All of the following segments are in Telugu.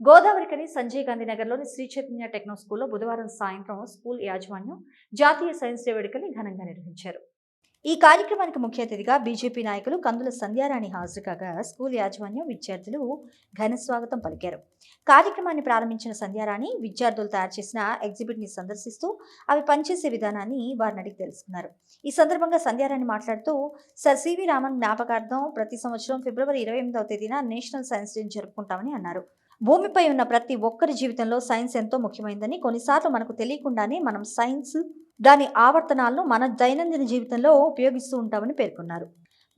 గోదావరికని సంజయ్ గాంధీ నగర్లోని శ్రీ చైతన్య టెక్నో స్కూల్లో బుధవారం సాయంత్రం స్కూల్ యాజమాన్యం జాతీయ సైన్స్ డే వేడుకని ఘనంగా నిర్వహించారు. ఈ కార్యక్రమానికి ముఖ్య అతిథిగా బీజేపీ నాయకులు కందుల సంధ్యారాణి హాజరు కాగా స్కూల్ యాజమాన్యం విద్యార్థులు ఘన స్వాగతం పలికారు. కార్యక్రమాన్ని ప్రారంభించిన సంధ్యారాణి విద్యార్థులు తయారు చేసిన ఎగ్జిబిట్ని సందర్శిస్తూ అవి పనిచేసే విధానాన్ని వారిని అడిగి తెలుసుకున్నారు. ఈ సందర్భంగా సంధ్యారాణి మాట్లాడుతూ సర్ సివి రామన్ జ్ఞాపకార్థం ప్రతి సంవత్సరం ఫిబ్రవరి ఇరవై ఎనిమిదవ తేదీన నేషనల్ సైన్స్ డే జరుపుకుంటామని అన్నారు. భూమిపై ఉన్న ప్రతి ఒక్కరి జీవితంలో సైన్స్ ఎంతో ముఖ్యమైనదని కొన్నిసార్లు మనకు తెలియకుండానే మనం సైన్స్ దాని ఆవర్తనాలను మన దైనందిన జీవితంలో ఉపయోగిస్తూ ఉంటామని పేర్కొన్నారు.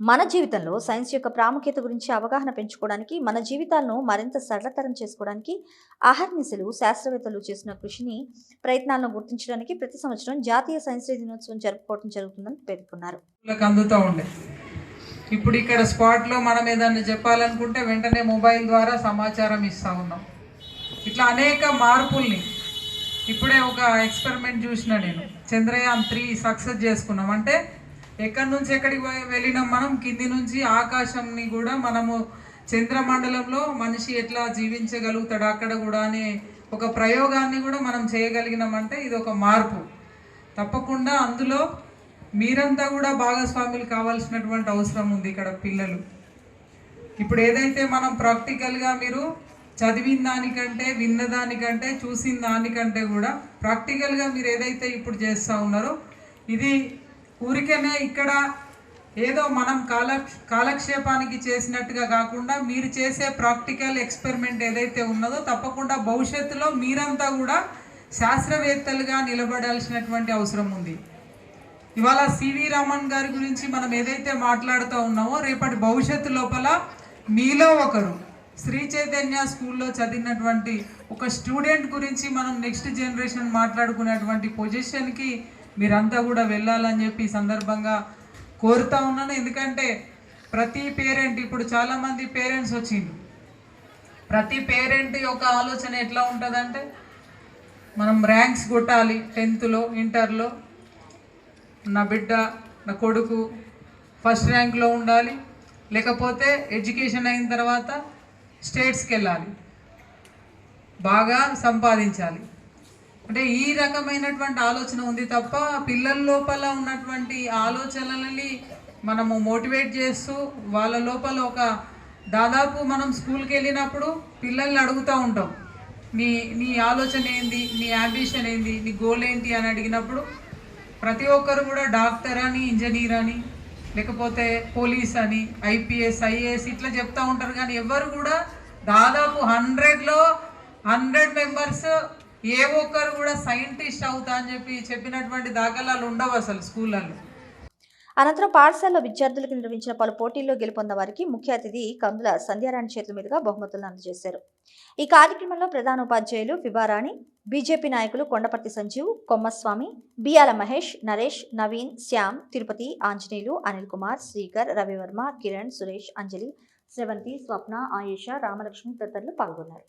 మన జీవితంలో సైన్స్ యొక్క ప్రాముఖ్యత గురించి అవగాహన పెంచుకోవడానికి మన జీవితాలను మరింత సరళతరం చేసుకోవడానికి అహర్నిశలు శాస్త్రవేత్తలు చేసిన కృషిని ప్రయత్నాలను గుర్తించడానికి ప్రతి సంవత్సరం జాతీయ సైన్స్ దినోత్సవం జరుపుకోవడం జరుగుతుందని పేర్కొన్నారు. ఇప్పుడు ఇక్కడ స్పాట్లో మనం ఏదన్నా చెప్పాలనుకుంటే వెంటనే మొబైల్ ద్వారా సమాచారం ఇస్తూ ఉన్నాం. ఇట్లా అనేక మార్పుల్ని. ఇప్పుడే ఒక ఎక్స్పెరిమెంట్ చూసిన నేను. చంద్రయాన్ త్రీ సక్సెస్ చేసుకున్నాం. అంటే ఎక్కడి నుంచి ఎక్కడికి వెళ్ళినాం మనం? కింది నుంచి ఆకాశంని కూడా మనము చంద్రమండలంలో మనిషి ఎట్లా జీవించగలుగుతాడు? అక్కడ కూడా అనే ఒక ప్రయోగాన్ని కూడా మనం చేయగలిగినామంటే ఇది ఒక మార్పు. తప్పకుండా అందులో మీరంతా కూడా భాగస్వాములు కావాల్సినటువంటి అవసరం ఉంది ఇక్కడ పిల్లలు. ఇప్పుడు ఏదైతే మనం ప్రాక్టికల్గా మీరు చదివిన దానికంటే విన్న దానికంటే చూసిన దానికంటే కూడా ప్రాక్టికల్గా మీరు ఏదైతే ఇప్పుడు చేస్తూ ఉన్నారో ఇది ఊరికనే ఇక్కడ ఏదో మనం కాల కాలక్షేపానికి చేసినట్టుగా కాకుండా మీరు చేసే ప్రాక్టికల్ ఎక్స్పెరిమెంట్ ఏదైతే ఉన్నదో తప్పకుండా భవిష్యత్తులో మీరంతా కూడా శాస్త్రవేత్తలుగా నిలబడాల్సినటువంటి అవసరం ఉంది. ఇవాళ సివి రామన్ గారి గురించి మనం ఏదైతే మాట్లాడుతూ ఉన్నామో రేపటి భవిష్యత్తు లోపల మీలో ఒకరు శ్రీ చైతన్య స్కూల్లో చదివినటువంటి ఒక స్టూడెంట్ గురించి మనం నెక్స్ట్ జనరేషన్ మాట్లాడుకునేటువంటి పొజిషన్కి మీరంతా కూడా వెళ్ళాలని చెప్పి సందర్భంగా కోరుతా ఉన్నాను. ఎందుకంటే ప్రతి పేరెంట్ ఇప్పుడు చాలామంది పేరెంట్స్ వచ్చింది ప్రతి పేరెంట్ యొక్క ఆలోచన ఎట్లా ఉంటుందంటే మనం ర్యాంక్స్ కొట్టాలి టెన్త్లో ఇంటర్లో. నా బిడ్డ నా కొడుకు ఫస్ట్ ర్యాంక్లో ఉండాలి. లేకపోతే ఎడ్యుకేషన్ అయిన తర్వాత స్టేట్స్కి వెళ్ళాలి. బాగా సంపాదించాలి. అంటే ఈ రకమైనటువంటి ఆలోచన ఉంది తప్ప పిల్లల లోపల ఉన్నటువంటి ఆలోచనలని మనము మోటివేట్ చేస్తూ వాళ్ళ లోపల ఒక దాదాపు మనం స్కూల్కి వెళ్ళినప్పుడు పిల్లల్ని అడుగుతూ ఉంటాం. నీ నీ ఆలోచన ఏంది? నీ అంబిషన్ ఏంది? నీ గోల్ ఏంటి? అని అడిగినప్పుడు ప్రతి ఒక్కరు కూడా డాక్టర్ అని ఇంజనీర్ అని లేకపోతే పోలీస్ అని ఐపీఎస్ ఐఏఎస్ ఇట్లా చెప్తూ ఉంటారు. కానీ ఎవరు కూడా దాదాపు హండ్రెడ్లో హండ్రెడ్ మెంబర్స్ ఏ ఒక్కరు కూడా సైంటిస్ట్ అవుతా అని చెప్పి చెప్పినటువంటి దాఖలాలు ఉండవు అసలు స్కూళ్ళల్లో. అనంతరం పాఠశాలలో విద్యార్థులకు నిర్వహించిన పలు పోటీల్లో గెలుపొందిన వారికి ముఖ్య అతిథి కందుల సంధ్యారాణి చేతుల మీదుగా బహుమతులను అందజేశారు. ఈ కార్యక్రమంలో ప్రధాన ఉపాధ్యాయులు ఫిబారాణి బీజేపీ నాయకులు కొండపర్తి సంజీవ్ కొమ్మస్వామి బియాల మహేష్ నరేష్ నవీన్ శ్యామ్ తిరుపతి ఆంజనేయులు అనిల్ కుమార్ శ్రీకర్ రవివర్మ కిరణ్ సురేష్ అంజలి శ్రవంతి స్వప్న ఆయేష రామలక్ష్మి తదితరులు పాల్గొన్నారు.